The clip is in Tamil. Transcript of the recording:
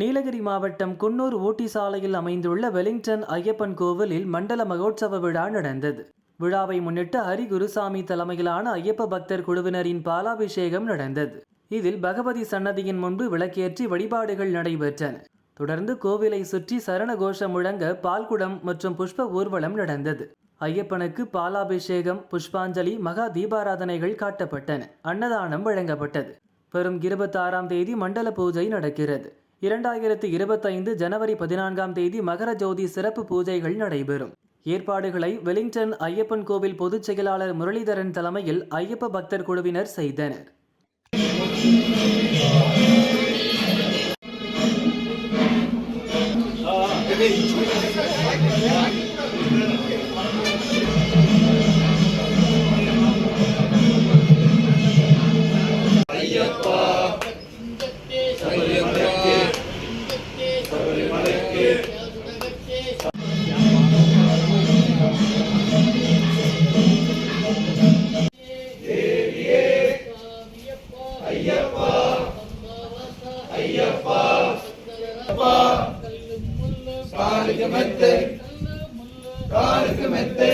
நீலகிரி மாவட்டம் குன்னூர் ஊட்டி சாலையில் அமைந்துள்ள வெலிங்டன் ஐயப்பன் கோவிலில் மண்டல மகோத்சவ விழா நடந்தது. விழாவை முன்னிட்டு ஹரி குருசாமி தலைமையிலான ஐயப்ப பக்தர் குழுவினரின் பாலாபிஷேகம் நடந்தது. இதில் பகவதி சன்னதியின் முன்பு விளக்கேற்றி வழிபாடுகள் நடைபெற்றன. தொடர்ந்து கோவிலை சுற்றி சரண கோஷம் முழங்க பால்குடம் மற்றும் புஷ்ப ஊர்வலம் நடந்தது. ஐயப்பனுக்கு பாலாபிஷேகம் புஷ்பாஞ்சலி மகா தீபாராதனைகள் காட்டப்பட்டன. அன்னதானம் வழங்கப்பட்டது. வரும் இருபத்தாறாம் தேதி மண்டல பூஜை நடக்கிறது. இரண்டாயிரத்து இருபத்தைந்து ஜனவரி பதினான்காம் தேதி மகர ஜோதி சிறப்பு பூஜைகள் நடைபெறும். ஏற்பாடுகளை வெலிங்டன் ஐயப்பன் கோவில் பொதுச் செயலாளர் முரளிதரன் தலைமையில் ஐயப்ப பக்தர் குழுவினர் செய்தனர். காலுக்கு மெத்தை காலுக்கு மெத்தை